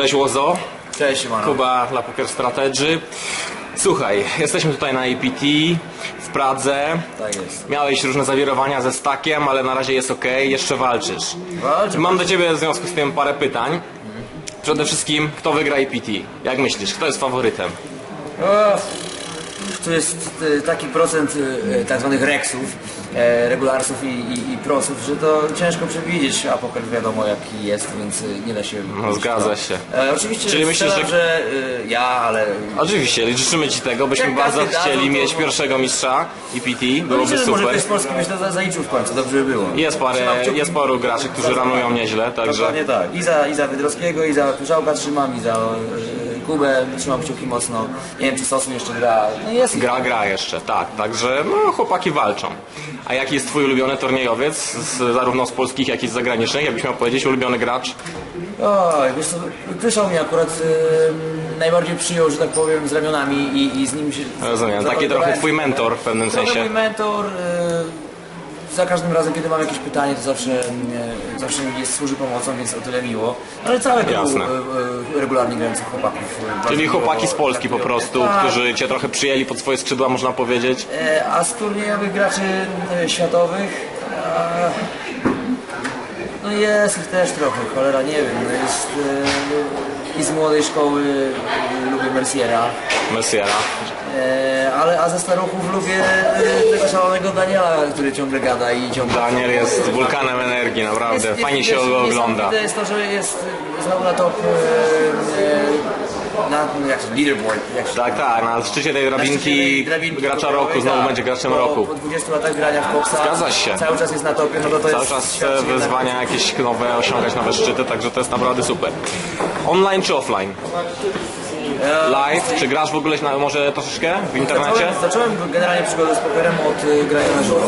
Cześć Łozo, Cześć, Mano. Kuba dla Poker Strategy. Słuchaj, jesteśmy tutaj na APT w Pradze. Tak jest. Miałeś różne zawirowania ze stakiem, ale na razie jest ok, jeszcze walczysz. Walczę. Mam do Ciebie w związku z tym parę pytań. Przede wszystkim, kto wygra APT? Jak myślisz, kto jest faworytem? O, tu jest e, taki procent e, tak zwanych reksów, regularsów i, i, i prosów, że to ciężko przewidzieć, a poker wiadomo jaki jest, więc e, nie da się... No, zgadza się. E, oczywiście Czyli myślisz, strzelam, że- że e, ja, ale... Oczywiście, życzymy Ci tego, byśmy Jak bardzo każdy chcieli dadzą, to- mieć pierwszego mistrza APT, No byłoby że może super. ktoś z Polski byś to za- zaliczył w końcu, dobrze by było. Jest Trzymam parę, kciuki. jest paru graczy, którzy ranują nieźle, także Dokładnie tak. I za, I za Wydrowskiego, i za Tuszałka trzymam, i za e, Kubę trzymam kciuki mocno. Nie wiem, czy Sosu jeszcze gra. No jest gra, gra jeszcze, tak, także no chłopaki walczą. A jaki jest Twój ulubiony turniejowiec, z, zarówno z polskich, jak i z zagranicznych, jakbyś miał powiedzieć, ulubiony gracz? Oj, wiesz co, Pyszał mnie akurat najbardziej przyjął, że tak powiem, z ramionami i, i z nim się... Rozumiem, taki trochę Twój mentor w pewnym Trochę sensie. mój mentor. E, za każdym razem, kiedy mam jakieś pytanie, to zawsze, e, zawsze mi jest, służy pomocą, więc o tyle miło. Ale całe grupu Jasne. e, e, regularnie grających chłopaków. Czyli chłopaki z Polski po prostu, Tak. którzy Cię trochę przyjęli pod swoje skrzydła, można powiedzieć. A z turniejowych graczy światowych no jest ich też trochę, cholera nie wiem, no jest e, i z młodej szkoły lubię Merciera, Messiera. E, ale a ze staruchów lubię e, tego szalonego Daniela, który ciągle gada i ciągle... Daniel jest wulkanem energii, naprawdę. Jest- Fajnie się go ogląda. jest to, że jest znowu na top e, na jak to, leaderboard, jak się Tak, tak, na szczycie tej drabinki drabinki gracza roku znowu tak. będzie graczem po, roku. Po 20 latach grania w Popsa. Zgadza się. Cały czas jest na topie, no to to Cały czas jednak- wyzwania jakieś nowe, osiągać nowe szczyty, także to jest naprawdę super. Online czy offline? Live? Czy grasz w ogóle na, może troszeczkę w internecie? Zacząłem, zacząłem generalnie przygodę z pokerem od y, grania na żywo.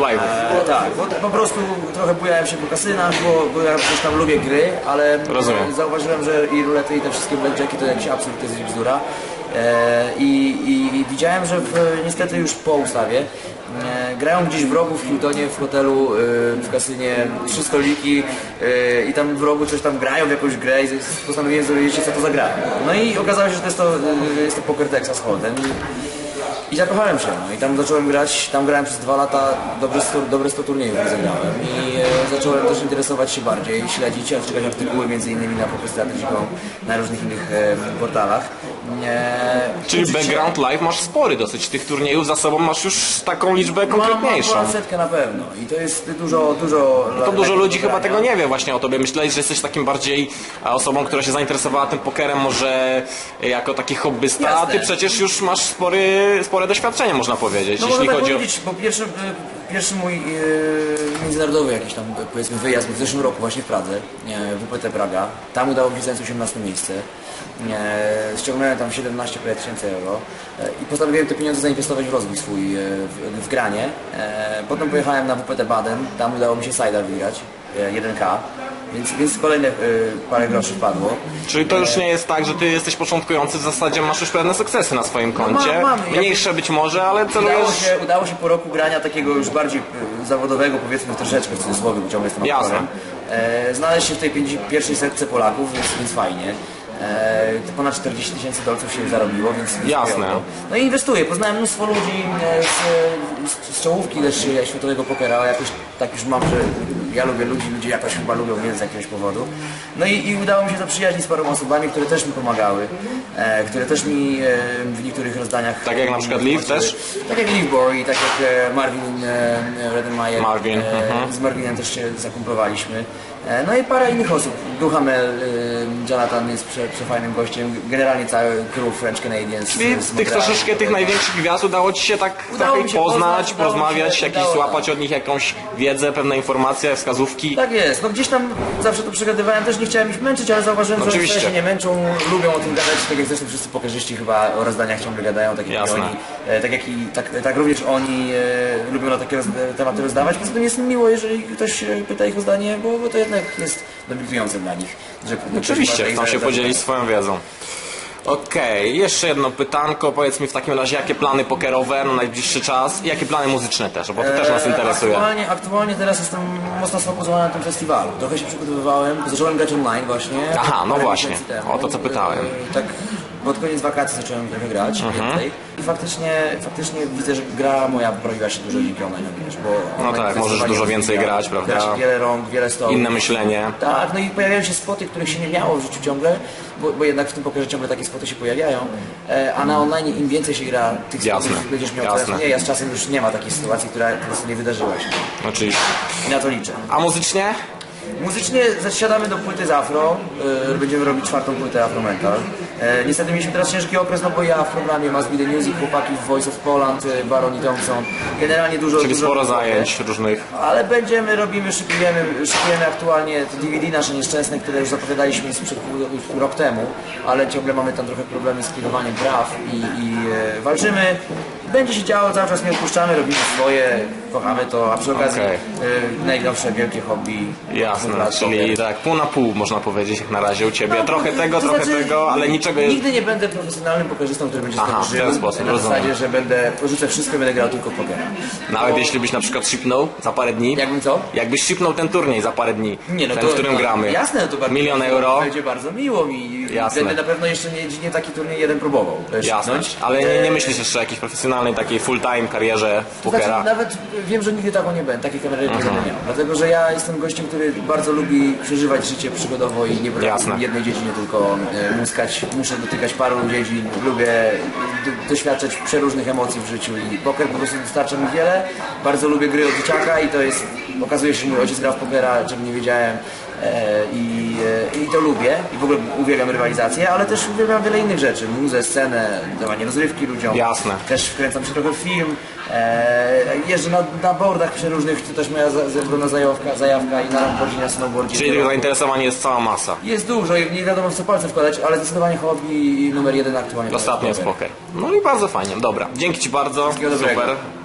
Live. E, tak, bo po prostu trochę bujałem się po kasynach, bo, bo ja przecież tam lubię gry, ale Rozumiem. e, zauważyłem, że i rulety i te wszystkie blackjacki to jakiś absurd, to jest bzdura. E, i, i, widziałem, że w, niestety już po ustawie e, grają gdzieś w rogu w Hiltonie, w hotelu, e, w kasynie, trzy stoliki e, i tam w rogu coś tam grają w jakąś grę i postanowiłem dowiedzieć co to za gra. No i okazało się, że to jest to, e, jest to Poker Texas Hold'em. I zakochałem się, no i tam zacząłem grać, tam grałem przez dwa lata, dobre 100, dobre 100 turniejów rozegrałem i e, zacząłem też interesować się bardziej, śledzić, czytać artykuły między innymi na Poker Strategy.com, na różnych innych e, portalach. E, Czyli background live masz spory dosyć. Tych turniejów za sobą masz już taką liczbę Mam, mam konkretniejszą. ponad setkę na pewno i to jest dużo, dużo... To dużo ludzi chyba tego nie wie właśnie o tobie. Myślałeś, że jesteś takim bardziej e, osobą, która się zainteresowała tym pokerem może e, jako taki hobbysta, a ty Jasne. przecież już masz spory, spore doświadczenie, można powiedzieć, No jeśli można tak chodzi o... powiedzieć, bo pierwszy, e, pierwszy mój e, międzynarodowy jakiś tam powiedzmy wyjazd był w zeszłym roku właśnie w Pradze, e, WPT Praga. Tam udało mi się zająć 18 miejsce. E, ściągnąłem tam 17 prawie tysięcy euro e, i postanowiłem te pieniądze zainwestować w rozwój swój, e, w, w granie. E, potem pojechałem na WPT Baden, tam udało mi się Sider wygrać, 1K. Więc, więc kolejne e, parę groszy wpadło. Czyli to już nie jest tak, że ty jesteś początkujący, w zasadzie masz już pewne sukcesy na swoim koncie. mam, mam. Mniejsze być może, ale Udało celujesz... się, udało się po roku grania takiego już bardziej e, zawodowego, powiedzmy troszeczkę w cudzysłowie, bo ciągle jestem Jasne. aktorem, e, znaleźć się w tej 50 pierwszej setce Polaków, więc, więc fajnie. E, to ponad 40 tysięcy dolców się zarobiło, więc Jasne. No i inwestuję. Poznałem mnóstwo ludzi e, z, z, z czołówki też światowego pokera. Jakoś tak już mam, że ja lubię ludzi, ludzie jakoś chyba lubią mnie z jakiegoś powodu. No i, i udało mi się zaprzyjaźnić z paroma osobami, które też mi pomagały, e, które też mi e, w niektórych rozdaniach... Tak jak na przykład Liv też? Tak jak Liv Bory, tak jak e, Marvin e, Redenmayer. Marvin, E, mhm. Z Marvinem też się zakumplowaliśmy. E, No i parę innych osób. Duhamel, Jonathan jest prze, przefajnym gościem. Generalnie cały crew French Canadians. Czyli tych troszeczkę tych największych gwiazd udało ci się tak Udało się poznać, poznać, porozmawiać, udało- złapać od nich jakąś wiedzę, pewne informacje, wskazówki. Tak jest, no gdzieś tam zawsze to przegadywałem, też nie chciałem ich męczyć, ale zauważyłem, że Oczywiście. się nie męczą, lubią o tym gadać, tak jak zresztą wszyscy pokerzyści chyba o rozdaniach ciągle gadają, tak jak oni, e, tak, jak i, tak, tak również oni e, lubią na takie roz, tematy rozdawać, więc to jest miło, jeżeli ktoś e, pyta ich o zdanie, bo, bo to jednak jest debiutujące dla nich. Że, Oczywiście, chcą się podzielić swoją wiedzą. Okej, jeszcze jedno pytanko. Powiedz mi w takim razie, jakie plany pokerowe na najbliższy czas i jakie plany muzyczne też, bo to też nas E, interesuje. Aktualnie, aktualnie teraz jestem mocno sfokusowany na tym festiwalu. Trochę się przygotowywałem, zacząłem grać online właśnie. Aha, no parę właśnie. miesięcy temu. O to, co pytałem. E, Tak pod koniec wakacji zacząłem trochę grać więcej. I faktycznie, faktycznie widzę, że gra moja poprawiła się dużo dzięki online, wiesz, bo online tak, możesz dużo więcej rozwija. grać, prawda? Gra wiele rąk, wiele stołów. Inne myślenie. Tak, no i pojawiają się spoty, których się nie miało w życiu ciągle, bo, bo jednak w tym pokerze ciągle takie spoty się pojawiają, e, a na online im więcej się gra tych Jasne, spotów, będziesz miał jasne. coraz mniej, a z czasem już nie ma takiej sytuacji, która po prostu nie wydarzyła się. Oczywiście. I na to liczę. A muzycznie? Muzycznie zasiadamy do płyty z afro, e, będziemy robić czwartą płytę Afro Metal. E, niestety mieliśmy teraz ciężki okres, no bo ja w programie Be The Music, chłopaki w Voice of Poland, e, Baron i Thompson, generalnie dużo... Czyli dużo sporo zajęć różnych. Ale będziemy, robimy, szykujemy, szykujemy aktualnie to DVD nasze nieszczęsne, które już zapowiadaliśmy sprzed pół, pół rok temu, ale ciągle mamy tam trochę problemy z pilnowaniem praw i, i e, walczymy. Będzie się działo, cały czas nie odpuszczamy, robimy swoje, kochamy to, a przy okazji Okej. e, najnowsze wielkie hobby. Jasne, czyli tak pół na pół można powiedzieć jak na razie u Ciebie. Trochę tego, To trochę znaczy, tego, ale niczego... Nigdy nie będę profesjonalnym pokerzystą, który będzie z Aha, tego w ten sposób, Na rozumiem. zasadzie, że będę, porzucę wszystko i będę grał tylko w pokera. Nawet Bo- jeśli byś na przykład shipnął za parę dni. Jakbym co? Jakbyś shipnął ten turniej za parę dni. Nie, no ten, to, w którym no, gramy. Jasne, no to bardzo, Milion euro. Będzie bardzo miło mi. Jasne. Będę na pewno jeszcze nie, nie taki turniej jeden próbował. e, Jasne. szybnąć. Ale nie, nie E, myślisz jeszcze o jakiejś profesjonalnej takiej full-time karierze to znaczy, pokera? nawet wiem, że nigdy taką nie będę, takiej kamery nie będę miał. Dlatego, że ja jestem gościem, który bardzo lubi przeżywać życie przygodowo i nie potrafi Jasne. w jednej dziedzinie tylko e, muskać. Muszę dotykać paru dziedzin. Lubię do, doświadczać przeróżnych emocji w życiu i poker po prostu dostarcza mi wiele. Bardzo lubię gry od dzieciaka i to jest, okazuje się, że mój ojciec gra w pokera, czego nie wiedziałem. E, I, e, I to lubię i w ogóle uwielbiam rywalizację, ale też uwielbiam wiele innych rzeczy. Muzę, scenę, dawanie rozrywki ludziom. Jasne. Też wkręcam się trochę w film. E, jeżdżę na, na boardach przeróżnych, to też moja zebrana zajawka, zajawka i na rampordzie, na snowboardzie. Czyli tych zainteresowań jest cała masa. Jest dużo i nie wiadomo w co palce wkładać, ale zdecydowanie hobby numer jeden aktualnie. Ostatnio jest poker. No i bardzo fajnie. Dobra, dzięki Ci bardzo. Wszystkiego dobrego. Super.